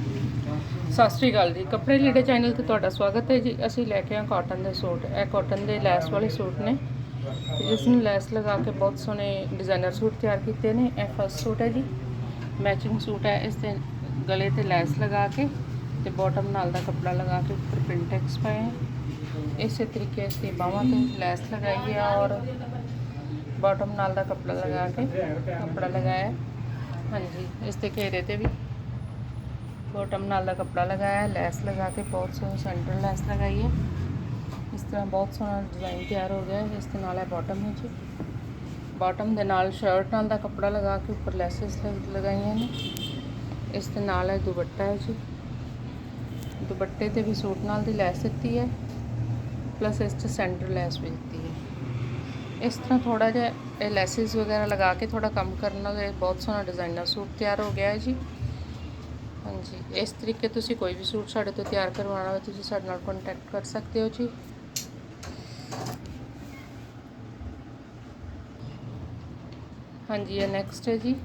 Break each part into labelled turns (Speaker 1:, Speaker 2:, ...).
Speaker 1: ਸਤਿ ਸ਼੍ਰੀ ਅਕਾਲ ਜੀ। ਕੱਪੜੇ ਲੀੜੇ ਚੈਨਲ ਤੇ ਤੁਹਾਡਾ ਸਵਾਗਤ ਹੈ ਜੀ। ਅਸੀਂ ਲੈ ਕੇ ਆਏ ਕਾਟਨ ਦੇ ਸੂਟ। ਇਹ ਕਾਟਨ ਦੇ ਲੈਸ ਵਾਲੇ ਸੂਟ ਨੇ। ਇਸ ਨੂੰ ਲੈਸ ਲਗਾ ਕੇ ਬਹੁਤ ਸੋਹਣੇ ਡਿਜ਼ਾਈਨਰ ਸੂਟ ਤਿਆਰ ਕੀਤੇ ਨੇ। ਇਹ ਫਸਟ ਸੂਟ ਹੈ ਜੀ। ਮੈਚਿੰਗ ਸੂਟ ਹੈ। ਇਸ ਤੇ ਗਲੇ ਤੇ ਲੈਸ ਲਗਾ ਕੇ ਤੇ ਬਾਟਮ ਨਾਲ ਦਾ ਕੱਪੜਾ ਲਗਾ ਕੇ ਉੱਪਰ ਪ੍ਰਿੰਟੈਕਸ ਪਾਏ ਹੈ ਇਸੇ ਤਰੀਕੇ ਇਸ ਦੀ ਬਾਹਾਂ ਤੇ ਲੈਸ ਲਗਾਈ ਹੈ ਔਰ ਬਾਟਮ ਨਾਲ ਦਾ ਕੱਪੜਾ ਲਗਾ ਕੇ ਕੱਪੜਾ ਲਗਾਇਆ। ਹਾਂਜੀ, ਇਸ ਤੇ ਘੇਰੇ ਤੇ ਵੀ ਬਾਟਮ ਨਾਲ ਦਾ ਕੱਪੜਾ ਲਗਾਇਆ ਹੈ ਲੈਸ ਲਗਾ ਕੇ ਬਹੁਤ ਸੋਹਣੀ ਸੈਂਟਰ ਲੈਸ ਲਗਾਈ ਹੈ। ਇਸ ਤਰ੍ਹਾਂ ਬਹੁਤ ਸੋਹਣਾ ਡਿਜ਼ਾਈਨ ਤਿਆਰ ਹੋ ਗਿਆ ਹੈ, ਇਸ ਦੇ ਨਾਲ ਹੈ ਬਾਟਮ ਹੈ ਜੀ ਬਾਟਮ ਦੇ ਨਾਲ ਸ਼ਰਟ ਨਾਲ ਦਾ ਕੱਪੜਾ ਲਗਾ ਕੇ ਉੱਪਰ ਲੈਸਸ ਲਗਾਈਆਂ ਨੇ। ਇਸ ਦੇ ਨਾਲ ਹੈ ਦੁਪੱਟਾ ਹੈ ਜੀ ਦੁਪੱਟੇ ਤੇ ਵੀ ਸੂਟ ਨਾਲ ਦੀ ਲੈਸ ਦਿੱਤੀ ਹੈ ਪਲੱਸ ਇਸ 'ਚ ਸੈਂਟਰ ਲੈਸ ਵੀ ਦਿੱਤੀ ਹੈ। ਇਸ ਤਰ੍ਹਾਂ ਥੋੜਾ ਜਿਹਾ ਇਹ ਲੈਸਸ ਵਗੈਰਾ ਲਗਾ ਕੇ ਥੋੜਾ ਕੰਮ ਕਰਨ ਨਾਲ ਇਹ ਬਹੁਤ ਸੋਹਣਾ ਡਿਜ਼ਾਈਨਰ ਸੂਟ ਤਿਆਰ ਹੋ ਗਿਆ ਹੈ ਜੀ। ਹਾਂਜੀ ਇਸ ਤਰੀਕੇ ਤੁਸੀਂ ਕੋਈ ਵੀ ਸੂਟ ਸਾਡੇ ਤੋਂ ਤਿਆਰ ਕਰਵਾਉਣਾ ਹੋਵੇ ਤੁਸੀਂ ਸਾਡੇ ਨਾਲ ਕੰਟੈਕਟ ਕਰ ਸਕਦੇ ਹੋ ਜੀ ਹਾਂਜੀ ਇਹ ਨੈਕਸਟ ਹੈ ਜੀ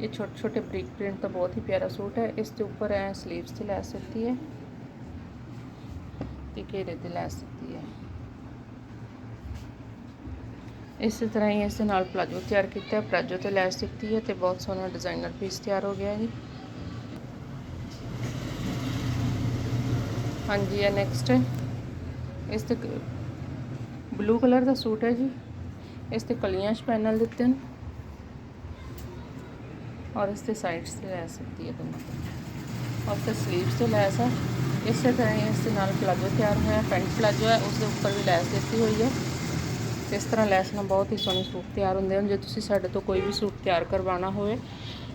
Speaker 1: ਇਹ ਛੋਟੇ ਛੋਟੇ ਬ੍ਰਿਕ ਪ੍ਰਿੰਟ ਦਾ ਬਹੁਤ ਹੀ ਪਿਆਰਾ ਸੂਟ ਹੈ ਇਸ ਦੇ ਉੱਪਰ ਐ ਸਲੀਵਸ ਤੇ ਲੈਸ ਦਿੱਤੀ ਹੈ ਤੇ ਘੇਰੇ ਤੇ ਲੈਸ ਦਿੱਤੀ ਹੈ ਇਸੇ ਤਰ੍ਹਾਂ ਹੀ ਇਸ ਦੇ ਨਾਲ ਪਲਾਜੋ ਤਿਆਰ ਕੀਤਾ ਹੈ ਪਲਾਜੋ ਤੇ ਲੈਸ ਦਿੱਤੀ ਹੈ ਤੇ ਬਹੁਤ ਸੋਹਣਾ ਡਿਜ਼ਾਈਨਰ ਹਾਂਜੀ ਇਹ ਨੈਕਸਟ ਹੈ ਇਸ ਤੇ ਬਲੂ ਕਲਰ ਦਾ ਸੂਟ ਹੈ ਜੀ ਇਸ ਤੇ ਕਲੀਆਂ ਪੈਨਲ ਦਿੱਤੇ ਨੇ ਔਰ ਇਸ ਤੇ ਸਾਈਡਸ ਤੇ ਲੈ ਸਕਦੀ ਹੈ ਦੋਨੋਂ ਔਰ ਤੇ ਸਲੀਵਸ ਤੇ ਲੈਸ ਹੈ ਇਸੇ ਤਰ੍ਹਾਂ ਹੀ ਇਸ ਦੇ ਨਾਲ ਪਲਾਜੋ ਤਿਆਰ ਹੋਇਆ ਪੈਂਟ ਪਲਾਜੋ ਹੈ ਉਸ ਦੇ ਉੱਪਰ ਵੀ ਲੈਸ ਦਿੱਤੀ ਹੋਈ ਹੈ ਤੇ ਇਸ ਤਰ੍ਹਾਂ ਲੈਸ ਨਾਲ ਬਹੁਤ ਹੀ ਸੋਹਣੇ ਸੂਟ ਤਿਆਰ ਹੁੰਦੇ ਹਨ ਜੇ ਤੁਸੀਂ ਸਾਡੇ ਤੋਂ ਕੋਈ ਵੀ ਸੂਟ ਤਿਆਰ ਕਰਵਾਉਣਾ ਹੋਵੇ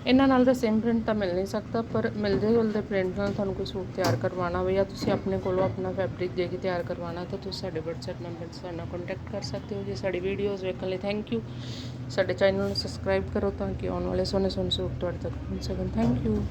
Speaker 1: ਇਹਨਾਂ ਨਾਲ ਤਾਂ ਸੇਮ ਪ੍ਰਿੰਟ ਤਾਂ ਮਿਲ ਨਹੀਂ ਸਕਦਾ, ਪਰ ਮਿਲਦੇ ਜੁਲਦੇ ਪ੍ਰਿੰਟ ਨਾਲ ਤੁਹਾਨੂੰ ਕੋਈ ਸੂਟ ਤਿਆਰ ਕਰਵਾਉਣਾ ਹੋਵੇ ਜਾਂ ਤੁਸੀਂ ਆਪਣੇ ਕੋਲੋਂ ਆਪਣਾ ਫੈਬਰਿਕ ਦੇ ਕੇ ਤਿਆਰ ਕਰਵਾਉਣਾ ਤਾਂ ਤੁਸੀਂ ਸਾਡੇ WhatsApp ਨੰਬਰ 'ਤੇ ਸਾਡੇ ਨਾਲ ਕੰਟੈਕਟ ਕਰ ਸਕਦੇ ਹੋ। ਜੀ ਸਾਡੀ ਵੀਡੀਓਜ਼ ਵੇਖਣ ਲਈ ਥੈਂਕ ਯੂ ਸਾਡੇ ਚੈਨਲ ਨੂੰ ਸਬਸਕ੍ਰਾਈਬ ਕਰੋ ਤਾਂ ਕਿ ਆਉਣ ਵਾਲੇ ਸੋਹਣੇ ਸੋਹਣੇ ਸੂਟ ਤੁਹਾਡੇ ਤੱਕ ਪਹੁੰਚ ਸਕਣ। Thank you